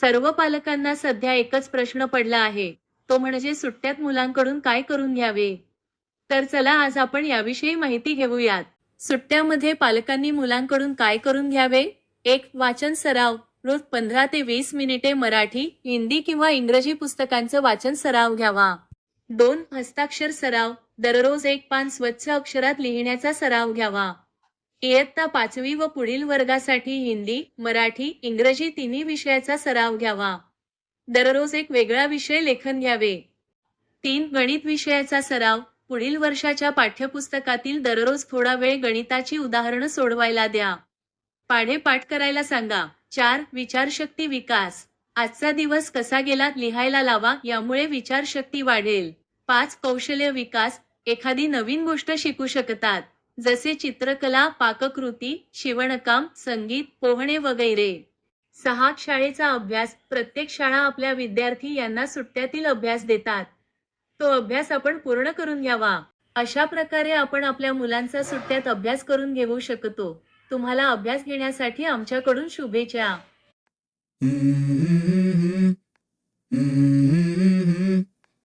सर्व पालकांना सध्या एकच प्रश्न पडला आहे. तो म्हणजे सुट्ट्यात मुलांकडून काय करून घ्यावे? तर चला आज आपण याविषयी माहिती घेऊयात. सुट्ट्यामध्ये पालकांनी मुलांकडून काय करून घ्यावे? एक वाचन सराव रोज पंधरा ते वीस मिनिटे मराठी हिंदी किंवा इंग्रजी पुस्तकांचं वाचन सराव घ्यावा. दोन हस्ताक्षर सराव दररोज एक पान स्वच्छ अक्षरात लिहिण्याचा सराव घ्यावा. इयत्ता पाचवी व पुढील वर्गासाठी हिंदी मराठी इंग्रजी तिन्ही विषयाचा सराव घ्यावा. दररोज एक वेगळा विषय लेखन घ्यावे. तीन गणित विषयाचा सराव पुढील वर्षाच्या पाठ्यपुस्तकातील दररोज थोडा वेळ गणिताची उदाहरणं सोडवायला द्या. पाढे पाठ करायला सांगा चार विचारशक्ती विकास. आजचा दिवस कसा गेला लिहायला लावा यामुळे विचारशक्ती वाढेल. पाच कौशल्य विकास एखादी नवीन गोष्ट शिकू शकतात. जसे चित्रकला पाककृती शिवणकाम संगीत पोहणे वगैरे सहा शाळेचा अभ्यास प्रत्येक शाळा आपल्या विद्यार्थी यांना सुट्ट्यातील अभ्यास देतात तो अभ्यास आपण पूर्ण करून घ्यावा अशा प्रकारे आपण आपल्या मुलांचा सुट्ट्यात अभ्यास करून घेऊ शकतो तुम्हाला अभ्यास घेण्यासाठी आमच्याकडून शुभेच्छा Mm-hmm. Mm-hmm.